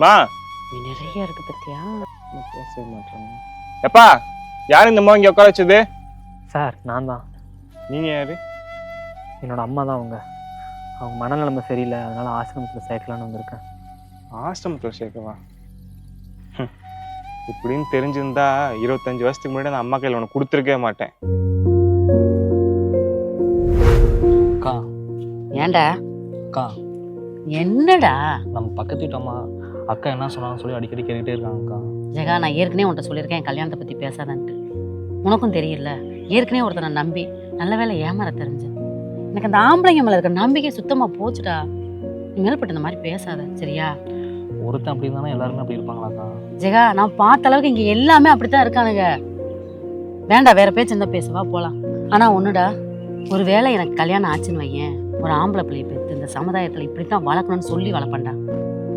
மா நீ நிறைய இருக்கு பத்தியா? பேசவே மாட்டாங்க எப்பா யார் இந்த அம்மா இங்க உட்கார வச்சது? சார் நான் தான். நீங்க யாரு? என்னோட அம்மா தான் அவங்க. அவங்க மனநிலைமை சரியில்லை அதனால ஆசிரமத்தில் சேர்க்கலான்னு வந்திருக்கேன். ஆசிரமத்தில் சேர்க்கவா? ஹம். இப்படின்னு தெரிஞ்சிருந்தா இருபத்தஞ்சு வருஷத்துக்கு முன்னாடி நான் அம்மா கையில் உனக்கு கொடுத்துருக்கவே மாட்டேன். அக்கா. ஏன்டா? அக்கா. என்னடா? நம்ம பக்கத்து வீட்டு அம்மா அக்கா என்ன சொன்னாங்கன்னு சொல்லி அடிக்கடி கேட்டுக்கிட்டே இருக்காங்கக்கா. ஜெகா நான் ஏற்கனவே உன்கிட்ட சொல்லியிருக்கேன் என் கல்யாணத்தை பத்தி பேசாதன்ட்டு. உனக்கும் தெரியல. ஏற்கனவே ஒருத்தனை நம்பி நல்ல வேலை ஏமாற தெரிஞ்சு. எனக்கு அந்த ஆம்பளைங்க மேல இருக்க நம்பிக்கை சுத்தமா போச்சுடா. நீ மேல்பட்டு இந்த மாதிரி பேசாத சரியா? ஒருத்தன் அப்படி இருந்தாலும் எல்லாருமே அப்படி இருப்பாங்களாக்கா? ஜெகா நான் பார்த்த அளவுக்கு இங்க எல்லாமே அப்படித்தான் இருக்கானுங்க. வேண்டாம் வேற பேச்சு இருந்தா பேசவா போலாம். ஆனா ஒண்ணுடா ஒருவேளை எனக்கு கல்யாணம் ஆச்சுன்னு வையேன். ஒரு ஆம்பளை பிள்ளையை பெற்று இந்த சமுதாயத்துல இப்படித்தான் வளர்க்கணும்னு சொல்லி வளர்ப்பேன்டா.